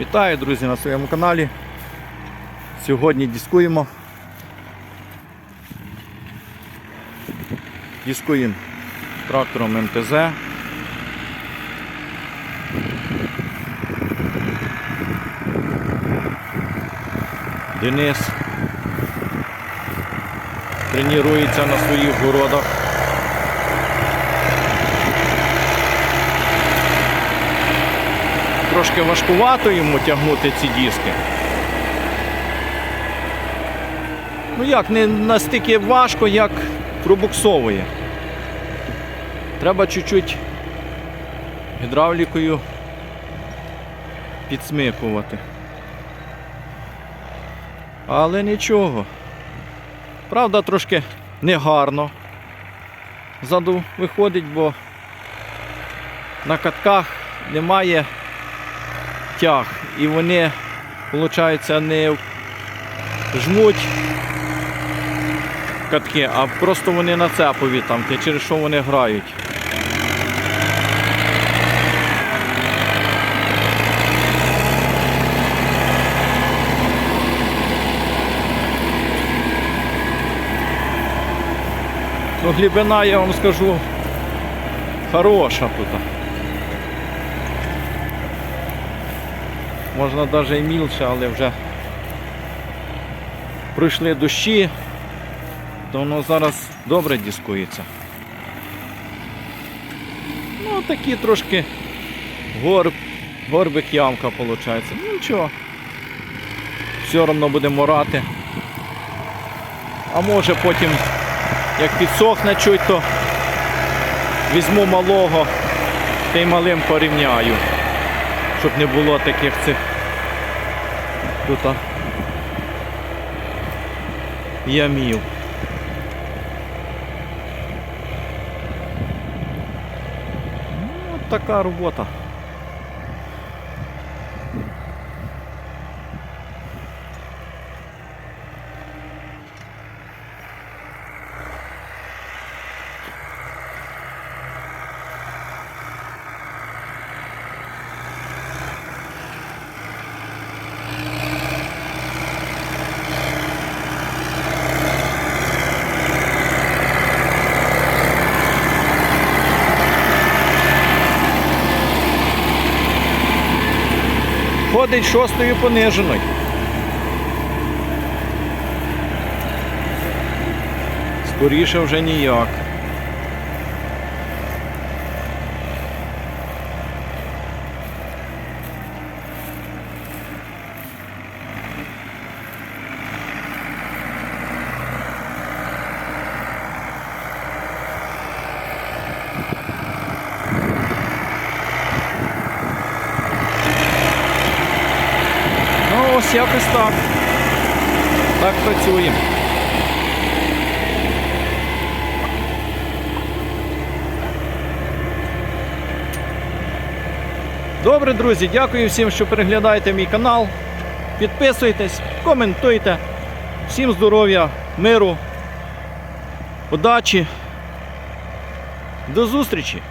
Вітаю, друзі, на своєму каналі. Сьогодні дискуємо. Дискуємо трактором МТЗ. Денис тренується на своїх городах. Трошки важкувато йому тягнути ці диски. Ну як, не настільки важко, як пробуксовує. Треба чуть-чуть гідравлікою підсмикувати. Але нічого. Правда, трошки негарно. Ззаду виходить, бо на катках немає тяг. І вони, виходить, не жмуть катки, а просто вони нацепові там, те, через що вони грають. Ну, глибина, я вам скажу, хороша тут. Можна навіть і мілше, але вже пройшли дощі, то воно зараз добре дискується. Ну, такі трошки горб, горбик ямка виходить. Ну нічого. Все одно будемо морати. А може потім, як підсохне чуть, то візьму малого та й малим порівняю щоб не було таких цих тут ямів. Ну, от така робота. Ходить шостою пониженою. Скоріше вже ніяк. Ну, ось якось так. Так працюємо. Добре, друзі, дякую всім, що переглядаєте мій канал. Підписуйтесь, коментуйте. Всім здоров'я, миру, удачі. До зустрічі!